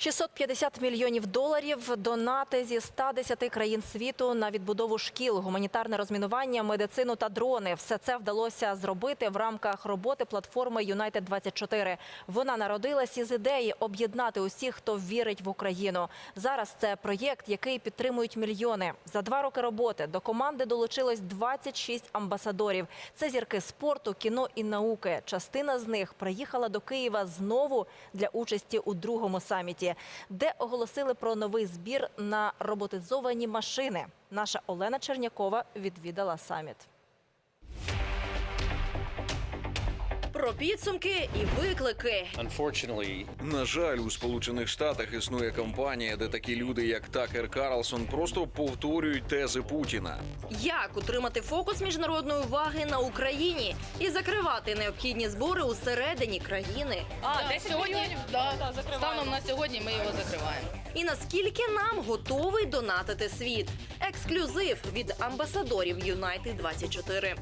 650 мільйонів доларів донати зі 110 країн світу на відбудову шкіл, гуманітарне розмінування, медицину та дрони. Все це вдалося зробити в рамках роботи платформи United 24 Вона народилась із ідеї об'єднати усіх, хто вірить в Україну. Зараз це проєкт, який підтримують мільйони. За два роки роботи до команди долучилось 26 амбасадорів. Це зірки спорту, кіно і науки. Частина з них приїхала до Києва знову для участі у другому саміті, де оголосили про новий збір на роботизовані машини. Наша Олена Чернякова відвідала саміт. Про підсумки і виклики. На жаль, у Сполучених Штатах існує компанія, де такі люди, як Такер Карлсон, просто повторюють тези Путіна. Як утримати фокус міжнародної уваги на Україні і закривати необхідні збори усередині країни? А, Да, сьогодні, да, Да, станом на сьогодні ми його закриваємо. І наскільки нам готовий донатити світ? Ексклюзив від амбасадорів Юнайтед 24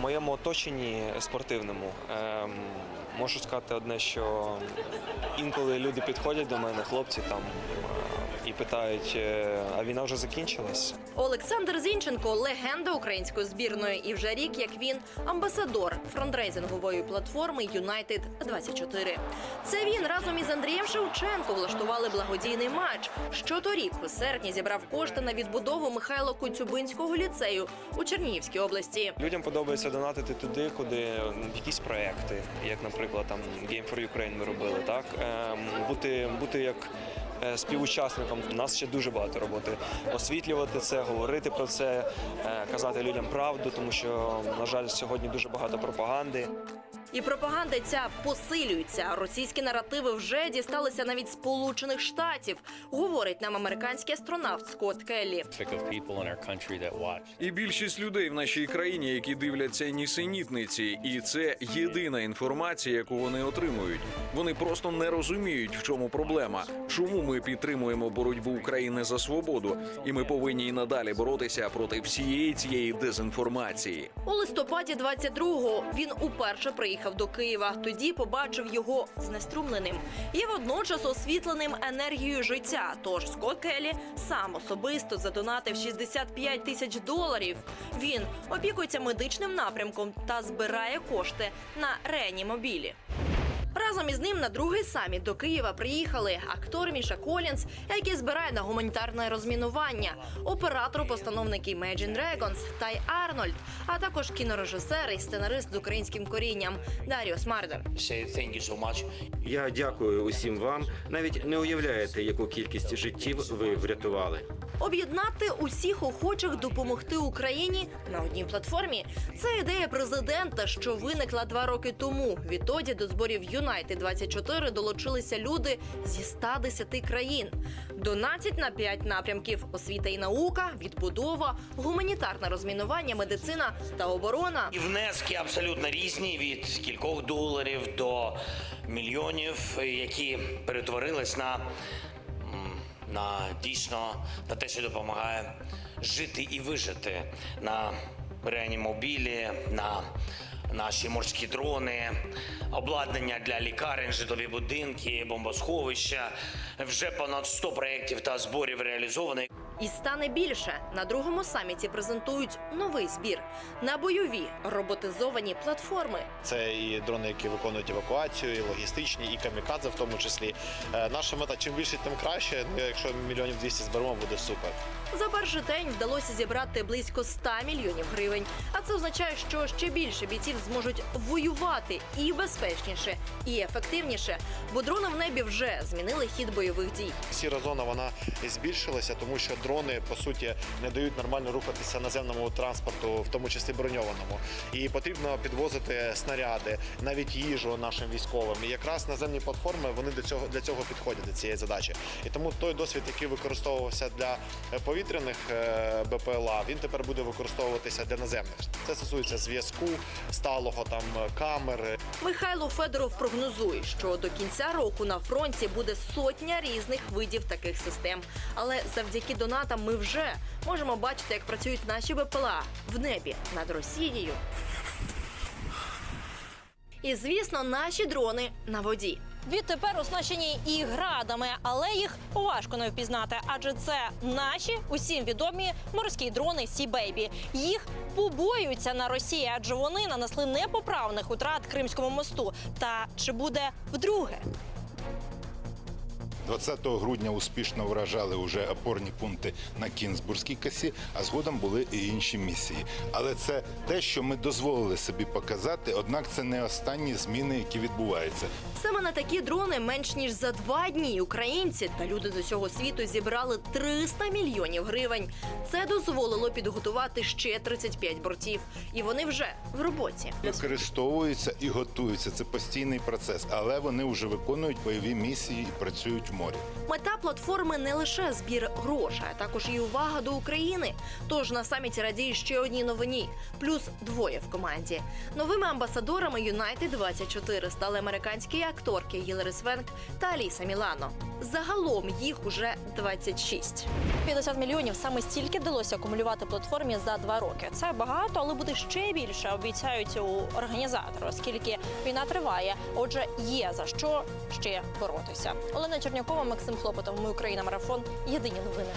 Моєму оточенні спортивному ем, можу сказати одне, що інколи люди підходять до мене, хлопці там і питають, е, а війна вже закінчилась? Олександр Зінченко легенда української збірної, і вже рік як він амбасадор фрондрейзингової платформи Юнайтед 24 Це він разом із Андрієм Шевченко влаштували благодійний матч. Що торік у серпні зібрав кошти на відбудову Михайло Коцюбинського ліцею у Чернігівській області. Людям подобається донатити туди, куди якісь проекти, як, наприклад, там Game for Ukraine ми робили, так ем, бути, бути як. Е, Співучасником у нас ще дуже багато роботи. Освітлювати це, говорити про це, е, казати людям правду, тому що, на жаль, сьогодні дуже багато пропаганди. І пропаганда ця посилюється. Російські наративи вже дісталися навіть Сполучених Штатів, говорить нам американський астронавт Скотт Келлі. І більшість людей в нашій країні, які дивляться нісенітниці, і це єдина інформація, яку вони отримують. Вони просто не розуміють, в чому проблема, чому ми підтримуємо боротьбу України за свободу, і ми повинні і надалі боротися проти всієї цієї дезінформації. У листопаді 22-го він уперше приїхав до Києва. Тоді побачив його знеструмленим і водночас освітленим енергією життя. Тож Скотт Келлі сам особисто задонатив 65 тисяч доларів. Він опікується медичним напрямком та збирає кошти на реанімобілі. Разом із ним на другий саміт до Києва приїхали актор Міша Колінс, який збирає на гуманітарне розмінування, оператор-постановник Imagine Dragons Тай Арнольд, а також кінорежисер і сценарист з українським корінням Даріус Мардер. Я дякую усім вам. Навіть не уявляєте, яку кількість життів ви врятували. Об'єднати усіх охочих допомогти Україні на одній платформі. Це ідея президента, що виникла два роки тому. Відтоді до зборів Юнайтед 24 долучилися люди зі 110 країн. Донатять на 5 напрямків: освіта і наука, відбудова, гуманітарне розмінування, медицина та оборона. І внески абсолютно різні від кількох доларів до мільйонів, які перетворились на, на дійсно на те, що допомагає жити і вижити на реанімобілі, на наші морські дрони, обладнання для лікарень, житлові будинки, бомбосховища. Вже понад 100 проєктів та зборів реалізовано. І стане більше на другому саміті презентують новий збір на бойові роботизовані платформи. Це і дрони, які виконують евакуацію, і логістичні, і камікадзе в тому числі. Е, Наша мета чим більше, тим краще. Ну, Якщо мільйонів 200 зберемо, буде супер. За перший день вдалося зібрати близько 100 мільйонів гривень. А це означає, що ще більше бійців зможуть воювати і безпечніше, і ефективніше, бо дрони в небі вже змінили хід бойових дій. Сіра зона вона збільшилася, тому що дрони по суті не дають нормально рухатися наземному транспорту, в тому числі броньованому. І потрібно підвозити снаряди, навіть їжу нашим військовим. І якраз наземні платформи вони до цього для цього підходять до цієї задачі. І тому той досвід, який використовувався для повітряних е, БПЛА, він тепер буде використовуватися для наземних. Це стосується зв'язку, сталого там е, камер, Михайло Федоров прогнозує, що до кінця року на фронті буде сотня різних видів таких систем. Але завдяки донатам ми вже можемо бачити, як працюють наші БПЛА в небі над Росією. І звісно, наші дрони на воді. Відтепер оснащені і градами, але їх важко не впізнати, адже це наші усім відомі морські дрони Сі Бейбі. Їх побоюються на Росії, адже вони нанесли непоправних утрат Кримському мосту. Та чи буде вдруге? 20 грудня успішно вражали вже опорні пункти на Кінзбурзькій косі, а згодом були і інші місії. Але це те, що ми дозволили собі показати, однак це не останні зміни, які відбуваються. Саме на такі дрони менш ніж за два дні українці та люди з усього світу зібрали 300 мільйонів гривень. Це дозволило підготувати ще 35 бортів, і вони вже в роботі. Використовуються і готуються. Це постійний процес, але вони вже виконують бойові місії і працюють в морі. Мета платформи не лише збір грошей, а також і увага до України. Тож на саміті радіє ще одній новині, плюс двоє в команді. Новими амбасадорами Юнайтед 24 стали американські акторки Гілари Свенк та Аліса Мілано. Загалом їх уже 26. 50 мільйонів саме стільки вдалося акумулювати платформі за два роки. Це багато, але буде ще більше. Обіцяють у організатори, оскільки війна триває. Отже, є за що ще боротися. Олена Чернякова, Максим Хлопотов. Ми Україна. Марафон. Єдині новини.